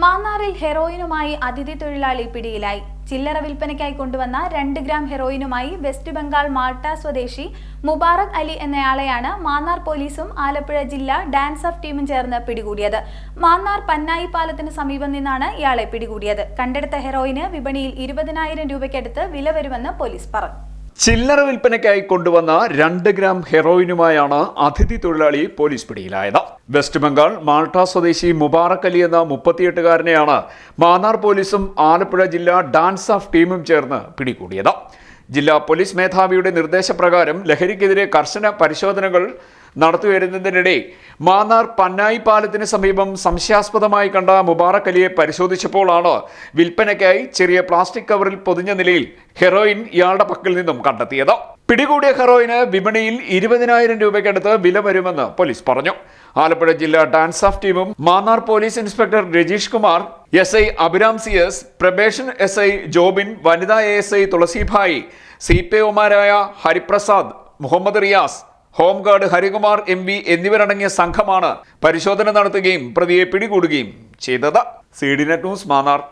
മാന്നാറിൽ ഹെറോയിനുമായി അതിഥി തൊഴിലാളി പിടിയിലായി. ചില്ലറ വിൽപ്പനയ്ക്കായി കൊണ്ടുവന്ന രണ്ട് ഗ്രാം ഹെറോയിനുമായി വെസ്റ്റ് ബംഗാൾ മാൾട്ട സ്വദേശി മുബാറക് അലി എന്നയാളെയാണ് മാന്നാർ പോലീസും ആലപ്പുഴ ജില്ലാ ഡാൻസ് ഓഫ് ടീമും ചേർന്ന് പിടികൂടിയത്. മാന്നാർ പന്നായി പാലത്തിന് സമീപം നിന്നാണ് ഇയാളെ പിടികൂടിയത്. കണ്ടെടുത്ത ഹെറോയിന് വിപണിയിൽ ഇരുപതിനായിരം രൂപയ്ക്കടുത്ത് വില വരുമെന്ന് പോലീസ് പറഞ്ഞു. ചില്ലറ വിൽപ്പനയ്ക്കായി കൊണ്ടുവന്ന രണ്ട് ഗ്രാം ഹെറോയിനുമായാണ് അതിഥി തൊഴിലാളി പോലീസ് പിടിയിലായത്. വെസ്റ്റ് ബംഗാൾ മാൾട്ട സ്വദേശി മുബാറക് അലി എന്ന മുപ്പത്തിയെട്ടുകാരനെയാണ് മാന്നാർ പോലീസും ആലപ്പുഴ ജില്ലാ ഡാൻസ് ഓഫ് ടീമും ചേർന്ന് പിടികൂടിയത്. ജില്ലാ പോലീസ് മേധാവിയുടെ നിർദ്ദേശപ്രകാരം ലഹരിക്കെതിരെ കർശന പരിശോധനകൾ നടത്തിവരുന്നതിനിടെ മാന്നാർ പന്നായി പാലത്തിന് സമീപം സംശയാസ്പദമായി കണ്ട മുബാറക് അലിയെ പരിശോധിച്ചപ്പോഴാണ് വിൽപ്പനയ്ക്കായി ചെറിയ പ്ലാസ്റ്റിക് കവറിൽ പൊതിഞ്ഞ നിലയിൽ ഹെറോയിൻ ഇയാളുടെ പക്കൽ നിന്നും കണ്ടെത്തിയത്. പിടികൂടിയ ഹെറോയിന് വിപണിയിൽ ഇരുപതിനായിരം രൂപയ്ക്കടുത്ത് വില വരുമെന്ന് പോലീസ് പറഞ്ഞു. ആലപ്പുഴ ജില്ലാ ഡാൻസ് ഓഫ് ടീമും Mannar police inspector Rajeesh Kumar S I Abhiram C S probation S I Jobin വനിതാ S I Thulasibhai C P ഒമാരായ Hariprasad Muhammad Riyas home guard Harikumar M V എന്നിവരടങ്ങിയ സംഘമാണ് പരിശോധന നടത്തുകയും പ്രതിയെ പിടികൂടുകയും ചെയ്തത്. C D net news Mannar.